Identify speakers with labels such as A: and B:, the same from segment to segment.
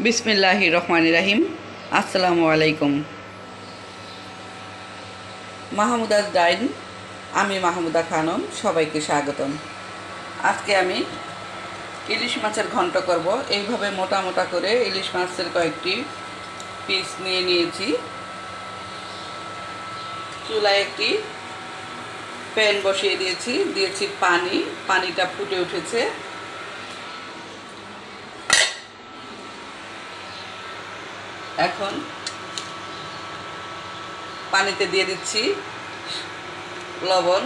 A: বিসমিল্লাহি রহমান রাহিম। আসসালামু আলাইকুম। মাহমুদার ডাইন, আমি মাহমুদা খানম, সবাইকে স্বাগতম। আজকে আমি ইলিশ মাছের ঘন্ট করব। এইভাবে মোটা মোটা করে ইলিশ মাছের কয়েকটি পিস নিয়ে নিয়েছি। চুলায় একটি প্যান বসিয়ে দিয়েছি। দিয়েছি পানি। পানিটা ফুটে উঠেছে। এখন পানিতে দিয়ে দিচ্ছি লবণ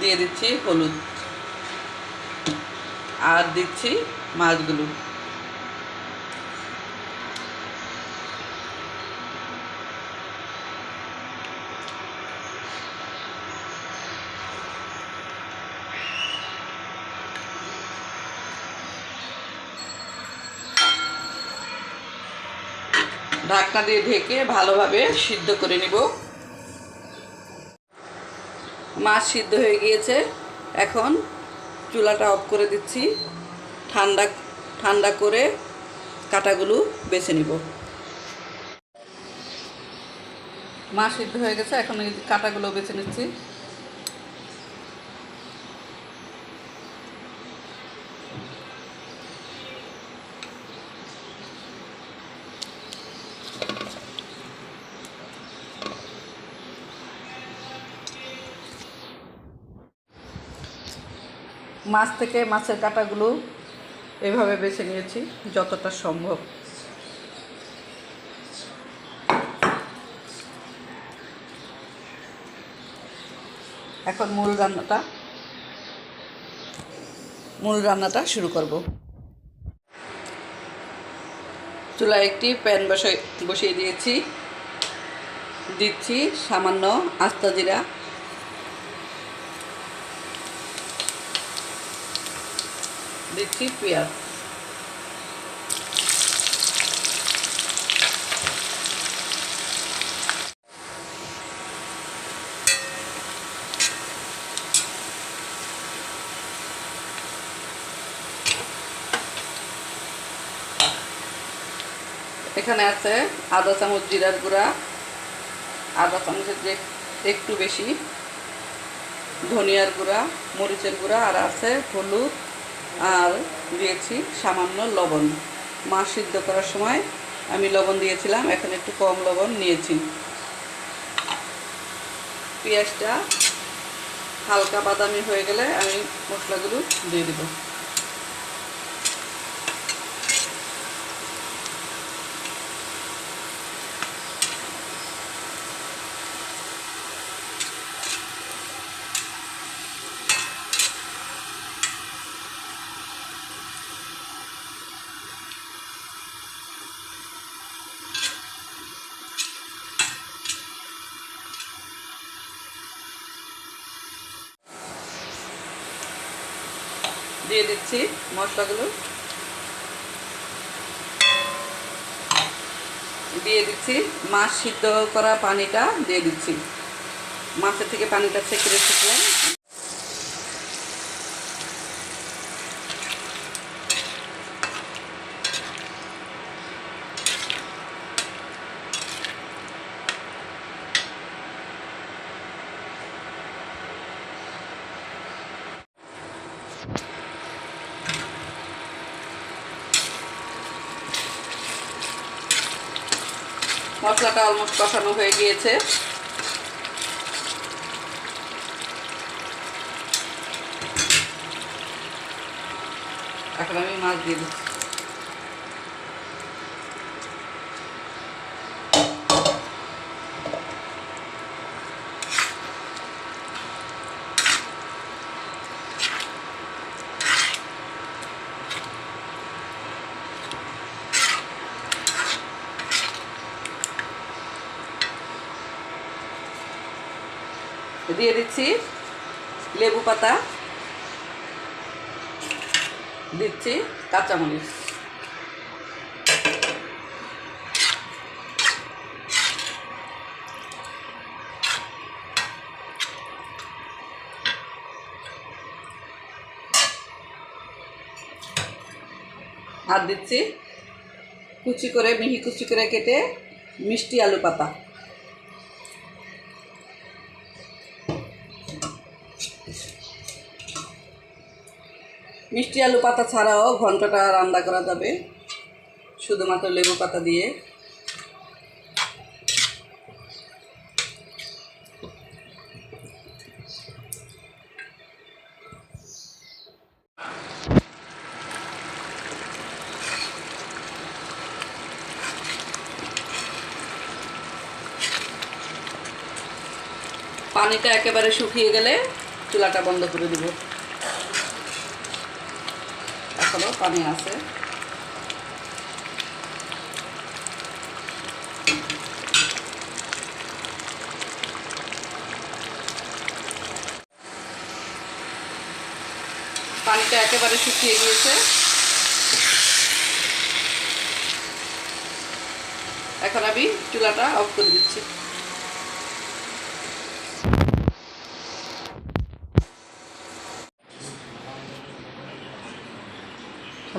A: দিয়ে দিচ্ছি হলুদ আর দিচ্ছি মাছগুলো। ঢাকনা দিয়ে ঢেকে ভালোভাবে সিদ্ধ করে নিব। মাছ সিদ্ধ হয়ে গিয়েছে। এখন চুলাটা অফ করে দিচ্ছি। ঠান্ডা ঠান্ডা করে কাটাগুলো বেছে নিব। মাছ সিদ্ধ হয়ে গেছে। এখন এই কাটাগুলো বেছে নিচ্ছি। মাছ থেকে মাছের কাঁটাগুলো এভাবে বেছে নিয়েছি, যতটা সম্ভব। এখন মূল রান্নাটা মূল রান্নাটা শুরু করব। চুলায় একটি প্যান বসাই বসিয়ে দিয়েছি। দিচ্ছি সামান্য আস্তা জিরা। দিচ্ছি পেঁয়াজ এখানে আছে আধা চামচ জিরার গুঁড়া, আধা চামচের যে একটু বেশি ধনিয়ার গুঁড়া, মরিচের গুঁড়া, আর আছে হলুদ আর দিয়েছি সামান্য লবণ। মাছ সিদ্ধ করার সময় আমি লবণ দিয়েছিলাম, এখন একটু কম লবণ নিয়েছি। পেঁয়াজটা হালকা বাদামি হয়ে গেলে আমি মশলাগুলো দিয়ে দেব। দিয়ে দিচ্ছি মশলাগুলো। দিয়ে দিচ্ছি মাছ সিদ্ধ করা পানিটা, দিয়ে দিচ্ছি। মাছের থেকে পানিটা ছেঁকে রেখেছিলাম। মশলাটা অলমোস্ট কষানো হয়ে গিয়েছে। এখন আমি মাছ দিয়ে দিচ্ছি। দিয়ে দিচ্ছি লেবু পাতা, দিচ্ছি কাঁচামরিচ। আর দিচ্ছি কুচি করে, মিহি কুচি করে কেটে মিষ্টি আলু পাতা। মিষ্টি আলু পাতা ছাড়াও ঘন্টটা রান্না করা যাবে। শুধুমাত্র লেবু পাতা দিয়ে। পানিটা একেবারে শুকিয়ে গেলে চুলাটা বন্ধ করে দিব। এখনও পানি আছে। পানিটা একেবারে শুকিয়ে গিয়েছে। এখন আমি চুলাটা অফ করে দিচ্ছি।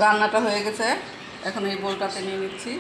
A: রান্নাটা হয়ে গেছে। এখন এই বোলটাতে নিয়ে নিচ্ছি।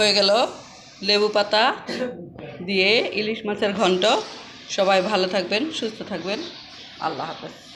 A: হয়ে গেল লেবু পাতা দিয়ে ইলিশ মাছের ঘন্ট। সবাই ভালো থাকবেন, সুস্থ থাকবেন। আল্লাহ হাফেজ।